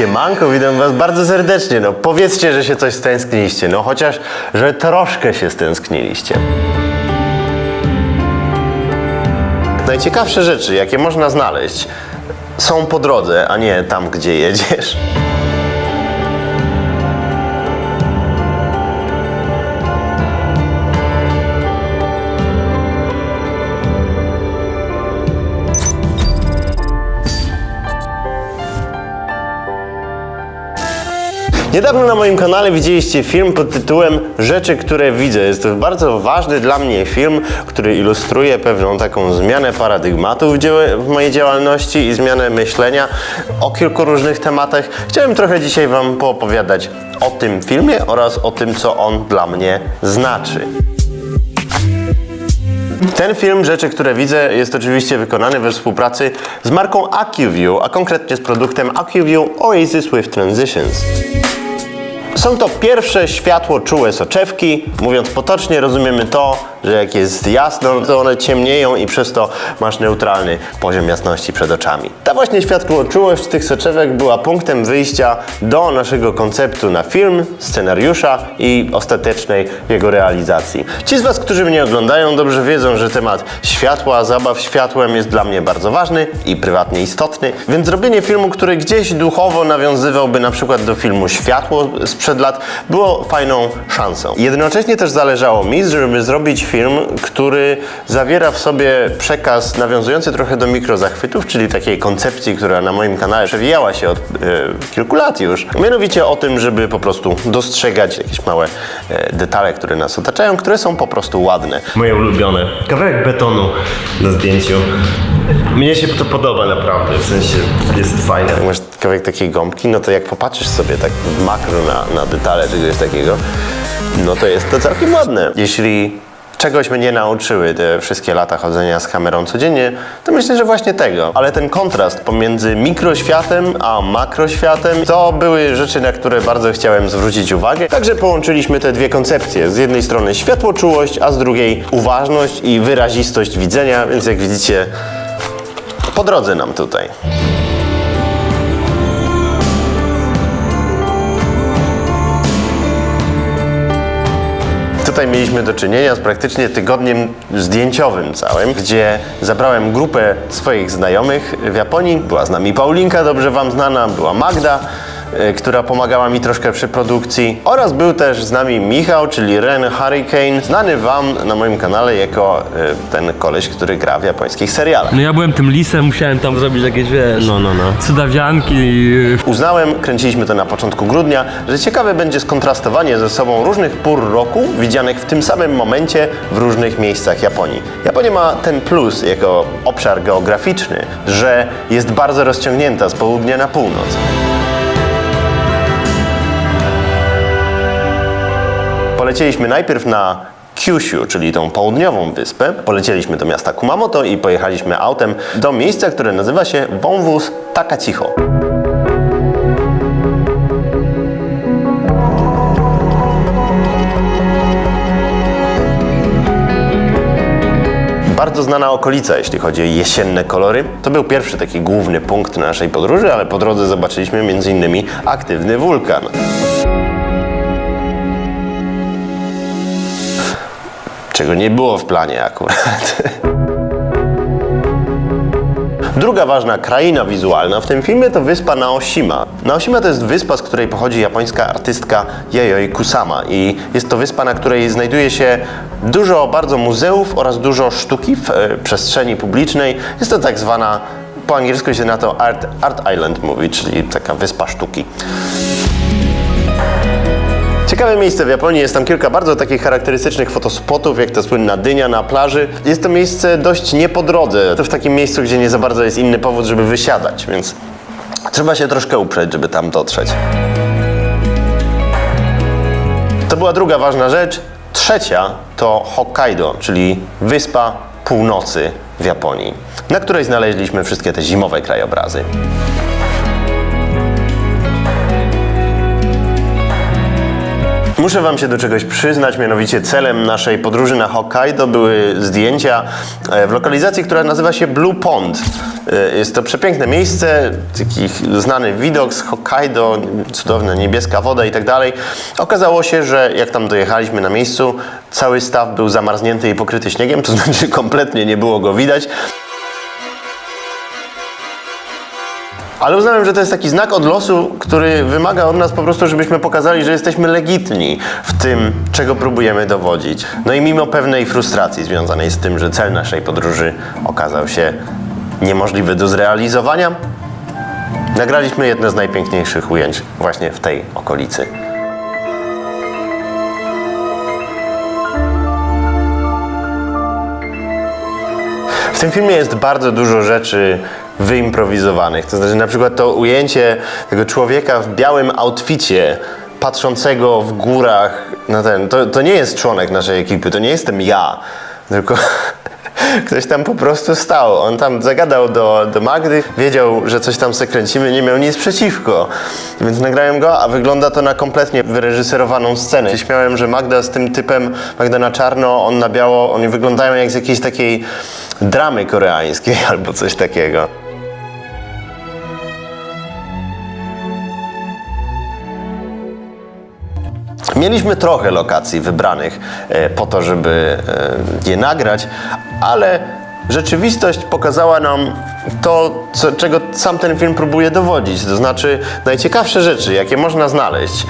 Siemanko, witam was bardzo serdecznie. No powiedzcie, że się coś stęskniliście. No chociaż, że troszkę się stęskniliście. Najciekawsze rzeczy, jakie można znaleźć, są po drodze, a nie tam, gdzie jedziesz. Niedawno na moim kanale widzieliście film pod tytułem Rzeczy, które widzę. Jest to bardzo ważny dla mnie film, który ilustruje pewną taką zmianę paradygmatu w, dzieł- w mojej działalności i zmianę myślenia o kilku różnych tematach. Chciałem trochę dzisiaj Wam poopowiadać o tym filmie oraz o tym, co on dla mnie znaczy. Ten film, Rzeczy, które widzę, jest oczywiście wykonany we współpracy z marką AccuView, a konkretnie z produktem AccuView Oasis with Transitions. Są to pierwsze światło-czułe soczewki. Mówiąc potocznie, rozumiemy to, że jak jest jasno, to one ciemnieją i przez to masz neutralny poziom jasności przed oczami. Ta właśnie światło-czułość tych soczewek była punktem wyjścia do naszego konceptu na film, scenariusza i ostatecznej jego realizacji. Ci z Was, którzy mnie oglądają, dobrze wiedzą, że temat światła, zabaw światłem jest dla mnie bardzo ważny i prywatnie istotny, więc zrobienie filmu, który gdzieś duchowo nawiązywałby na przykład do filmu Światło sprzed lat, było fajną szansą. Jednocześnie też zależało mi, żeby zrobić film, który zawiera w sobie przekaz nawiązujący trochę do mikrozachwytów, czyli takiej koncepcji, która na moim kanale przewijała się od e, kilku lat już. Mianowicie o tym, żeby po prostu dostrzegać jakieś małe e, detale, które nas otaczają, które są po prostu ładne. Moje ulubione. Kawałek betonu na zdjęciu. Mnie się to podoba naprawdę, w sensie jest fajne. Jak masz kawałek takiej gąbki, no to jak popatrzysz sobie tak w makro na, na detale czegoś takiego, no to jest to całkiem ładne. Jeśli czegoś mnie nauczyły te wszystkie lata chodzenia z kamerą codziennie, to myślę, że właśnie tego. Ale ten kontrast pomiędzy mikroświatem a makroświatem to były rzeczy, na które bardzo chciałem zwrócić uwagę. Także połączyliśmy te dwie koncepcje. Z jednej strony światłoczułość, a z drugiej uważność i wyrazistość widzenia, więc jak widzicie, po drodze nam tutaj. Tutaj mieliśmy do czynienia z praktycznie tygodniem zdjęciowym całym, gdzie zabrałem grupę swoich znajomych w Japonii. Była z nami Paulinka, dobrze Wam znana, była Magda, która pomagała mi troszkę przy produkcji oraz był też z nami Michał, czyli Ren Hurricane, znany Wam na moim kanale jako e, ten koleś, który gra w japońskich serialach. No ja byłem tym lisem, musiałem tam zrobić jakieś, wiesz, No, no, no. cudawianki. Uznałem, kręciliśmy to na początku grudnia, że ciekawe będzie skontrastowanie ze sobą różnych pór roku, widzianych w tym samym momencie w różnych miejscach Japonii. Japonia ma ten plus jako obszar geograficzny, że jest bardzo rozciągnięta z południa na północ. Polecieliśmy najpierw na Kyushu, czyli tą południową wyspę. Polecieliśmy do miasta Kumamoto i pojechaliśmy autem do miejsca, które nazywa się wąwóz Takachiho. Bardzo znana okolica, jeśli chodzi o jesienne kolory. To był pierwszy taki główny punkt naszej podróży, ale po drodze zobaczyliśmy m.in. aktywny wulkan. Czego nie było w planie akurat. Druga ważna kraina wizualna w tym filmie to wyspa Naoshima. Naoshima to jest wyspa, z której pochodzi japońska artystka Yayoi Kusama i jest to wyspa, na której znajduje się dużo bardzo muzeów oraz dużo sztuki w e, przestrzeni publicznej. Jest to tak zwana, po angielsku się na to Art, Art Island mówi, czyli taka wyspa sztuki. Ciekawe miejsce w Japonii, jest tam kilka bardzo takich charakterystycznych fotospotów, jak ta słynna dynia na plaży. Jest to miejsce dość nie po drodze, to w takim miejscu, gdzie nie za bardzo jest inny powód, żeby wysiadać, więc trzeba się troszkę uprzeć, żeby tam dotrzeć. To była druga ważna rzecz. Trzecia to Hokkaido, czyli wyspa północy w Japonii, na której znaleźliśmy wszystkie te zimowe krajobrazy. Muszę Wam się do czegoś przyznać, mianowicie celem naszej podróży na Hokkaido były zdjęcia e, w lokalizacji, która nazywa się Blue Pond. E, Jest to przepiękne miejsce, taki znany widok z Hokkaido, cudowna niebieska woda i tak dalej. Okazało się, że jak tam dojechaliśmy na miejscu, cały staw był zamarznięty i pokryty śniegiem, to znaczy kompletnie nie było go widać. Ale uznałem, że to jest taki znak od losu, który wymaga od nas po prostu, żebyśmy pokazali, że jesteśmy legitni w tym, czego próbujemy dowodzić. No i mimo pewnej frustracji związanej z tym, że cel naszej podróży okazał się niemożliwy do zrealizowania, nagraliśmy jedne z najpiękniejszych ujęć właśnie w tej okolicy. W tym filmie jest bardzo dużo rzeczy wyimprowizowanych. To znaczy na przykład to ujęcie tego człowieka w białym outficie, patrzącego w górach na ten. To, to nie jest członek naszej ekipy, to nie jestem ja, tylko ktoś tam po prostu stał. On tam zagadał do, do Magdy, wiedział, że coś tam se kręcimy, nie miał nic przeciwko. Więc nagrałem go, a wygląda to na kompletnie wyreżyserowaną scenę. Śmiałem, że Magda z tym typem, Magda na czarno, on na biało, oni wyglądają jak z jakiejś takiej dramy koreańskiej albo coś takiego. Mieliśmy trochę lokacji wybranych e, po to, żeby e, je nagrać, ale rzeczywistość pokazała nam to, co, czego sam ten film próbuje dowodzić. To znaczy, najciekawsze rzeczy, jakie można znaleźć,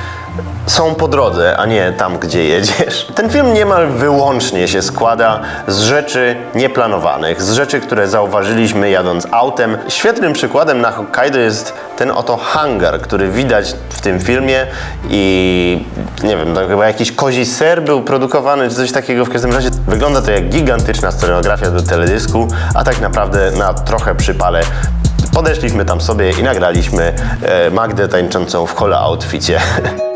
są po drodze, a nie tam, gdzie jedziesz. Ten film niemal wyłącznie się składa z rzeczy nieplanowanych, z rzeczy, które zauważyliśmy jadąc autem. Świetnym przykładem na Hokkaido jest ten oto hangar, który widać w tym filmie i nie wiem, to chyba jakiś kozi ser był produkowany, czy coś takiego. W każdym razie wygląda to jak gigantyczna scenografia do teledysku, a tak naprawdę na trochę przypale podeszliśmy tam sobie i nagraliśmy e, Magdę tańczącą w holo outficie.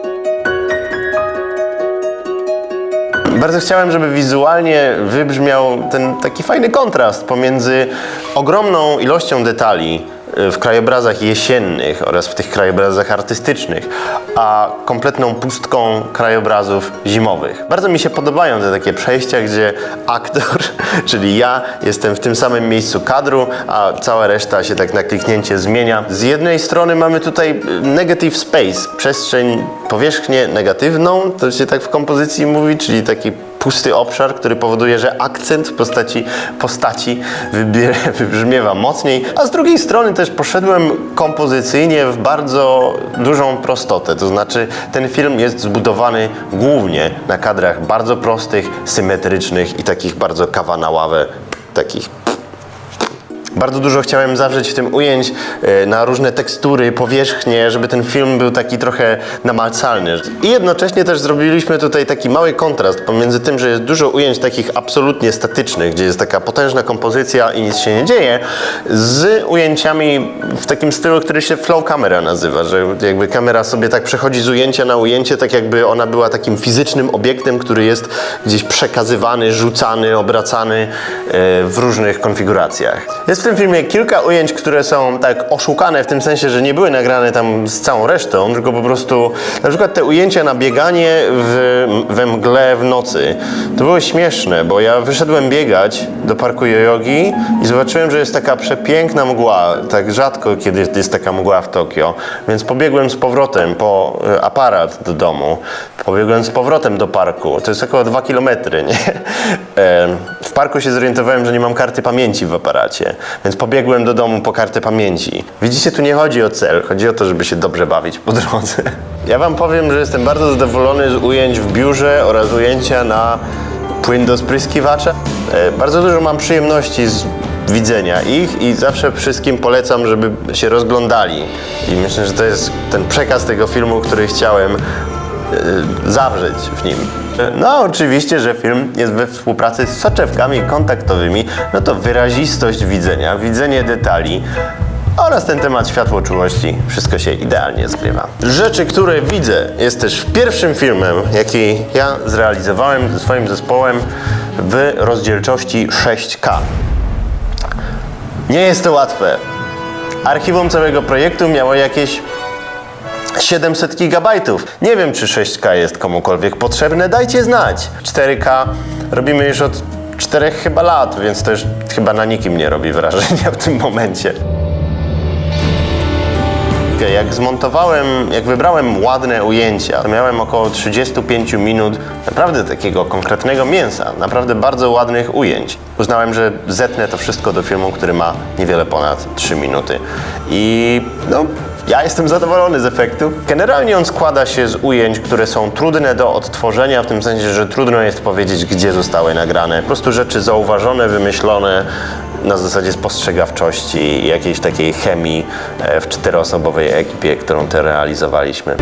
Bardzo chciałem, żeby wizualnie wybrzmiał ten taki fajny kontrast pomiędzy ogromną ilością detali w krajobrazach jesiennych oraz w tych krajobrazach artystycznych, a kompletną pustką krajobrazów zimowych. Bardzo mi się podobają te takie przejścia, gdzie aktor, czyli ja, jestem w tym samym miejscu kadru, a cała reszta się tak na kliknięcie zmienia. Z jednej strony mamy tutaj y, negative space, przestrzeń, powierzchnię negatywną, to się tak w kompozycji mówi, czyli taki pusty obszar, który powoduje, że akcent w postaci postaci wybrzmiewa mocniej, a z drugiej strony też poszedłem kompozycyjnie w bardzo dużą prostotę, to znaczy ten film jest zbudowany głównie na kadrach bardzo prostych, symetrycznych i takich bardzo kawa na ławę, takich bardzo dużo chciałem zawrzeć w tym ujęć e, na różne tekstury, powierzchnie, żeby ten film był taki trochę namacalny. I jednocześnie też zrobiliśmy tutaj taki mały kontrast pomiędzy tym, że jest dużo ujęć takich absolutnie statycznych, gdzie jest taka potężna kompozycja i nic się nie dzieje, z ujęciami w takim stylu, który się flow camera nazywa, że jakby kamera sobie tak przechodzi z ujęcia na ujęcie, tak jakby ona była takim fizycznym obiektem, który jest gdzieś przekazywany, rzucany, obracany e, w różnych konfiguracjach. Jest tym filmie kilka ujęć, które są tak oszukane w tym sensie, że nie były nagrane tam z całą resztą, tylko po prostu na przykład te ujęcia na bieganie w, we mgle w nocy. To było śmieszne, bo ja wyszedłem biegać do parku jogi i zobaczyłem, że jest taka przepiękna mgła. Tak rzadko kiedy jest taka mgła w Tokio, więc pobiegłem z powrotem po e, aparat do domu. Pobiegłem z powrotem do parku. To jest około 2 km, nie? Em, W parku się zorientowałem, że nie mam karty pamięci w aparacie, więc pobiegłem do domu po kartę pamięci. Widzicie, tu nie chodzi o cel, chodzi o to, żeby się dobrze bawić po drodze. Ja wam powiem, że jestem bardzo zadowolony z ujęć w biurze oraz ujęcia na płyn do spryskiwacza. E, Bardzo dużo mam przyjemności z widzenia ich i zawsze wszystkim polecam, żeby się rozglądali. I myślę, że to jest ten przekaz tego filmu, który chciałem zawrzeć w nim. No, oczywiście, że film jest we współpracy z soczewkami kontaktowymi, no to wyrazistość widzenia, widzenie detali oraz ten temat światłoczułości, wszystko się idealnie zgrywa. Rzeczy, które widzę, jest też pierwszym filmem, jaki ja zrealizowałem ze swoim zespołem w rozdzielczości 6K. Nie jest to łatwe. Archiwum całego projektu miało jakieś 700 gigabajtów. Nie wiem, czy 6K jest komukolwiek potrzebne, dajcie znać. 4K robimy już od 4 chyba lat, więc to już chyba na nikim nie robi wrażenia w tym momencie. Jak zmontowałem, jak wybrałem ładne ujęcia, to miałem około 35 minut naprawdę takiego konkretnego mięsa, naprawdę bardzo ładnych ujęć. Uznałem, że zetnę to wszystko do filmu, który ma niewiele ponad 3 minuty. I no, ja jestem zadowolony z efektu. Generalnie on składa się z ujęć, które są trudne do odtworzenia, w tym sensie, że trudno jest powiedzieć, gdzie zostały nagrane. Po prostu rzeczy zauważone, wymyślone, na zasadzie spostrzegawczości jakiejś takiej chemii e, w czteroosobowej ekipie, którą te realizowaliśmy.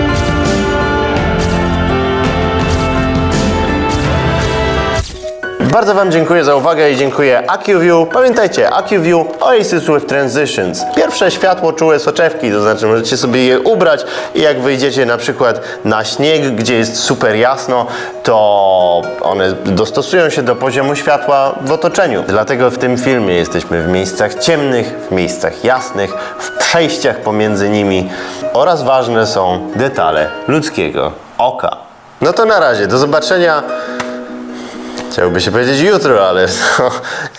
Bardzo Wam dziękuję za uwagę i dziękuję AccuView. Pamiętajcie, AccuView Oasis with Transitions. Pierwsze światło czułe soczewki, to znaczy możecie sobie je ubrać i jak wyjdziecie na przykład na śnieg, gdzie jest super jasno, to one dostosują się do poziomu światła w otoczeniu. Dlatego w tym filmie jesteśmy w miejscach ciemnych, w miejscach jasnych, w przejściach pomiędzy nimi oraz ważne są detale ludzkiego oka. No to na razie, do zobaczenia. Chciałoby się powiedzieć jutro, ale no,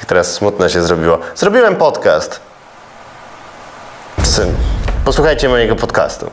teraz smutno się zrobiło. Zrobiłem podcast. Syn, posłuchajcie mojego podcastu.